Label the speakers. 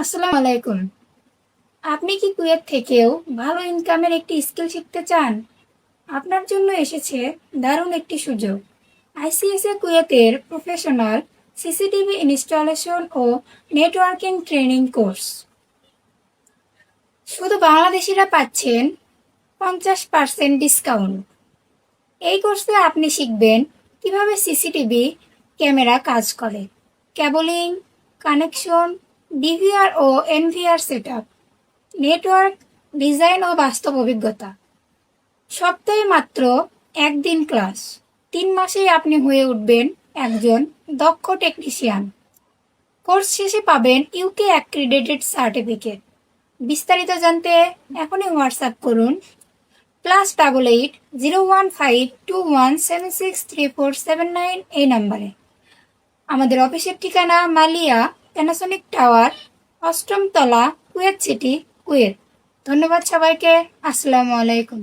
Speaker 1: আসসালামু আলাইকুম। আপনি কি কুয়েত থেকেও ভালো ইনকামের একটি স্কিল শিখতে চান? আপনার জন্য এসেছে দারুণ একটি সুযোগ। আইসিএসএ কুয়েতের প্রফেশনাল সিসিটিভি ইনস্টলেশন ও নেটওয়ার্কিং ট্রেনিং কোর্স শুধু বাংলাদেশিরা পাচ্ছেন পঞ্চাশ পার্সেন্ট ডিসকাউন্ট এই কোর্সে আপনি শিখবেন কীভাবে সিসিটিভি ক্যামেরা কাজ করে। ক্যাবলিং কানেকশন ডিভিআর ও এনভিআর সেটআপ নেটওয়ার্ক ডিজাইন ও বাস্তব অভিজ্ঞতা। সপ্তাহে মাত্র একদিন ক্লাস তিন মাসেই আপনি হয়ে উঠবেন একজন দক্ষ টেকনিশিয়ান কোর্স শেষে পাবেন ইউকে অ্যাক্রিডেটেড সার্টিফিকেট বিস্তারিত জানতে এখনই হোয়াটসঅ্যাপ করুন। Plus double eight zero one five two one seven six three four seven nine এই নাম্বারে আমাদের অফিসের ঠিকানা মালিয়া প্যানাসনিক টাওয়ার অষ্টম তলা কুয়েত সিটি কুয়েত। ধন্যবাদ সবাইকে। আসসালামু আলাইকুম।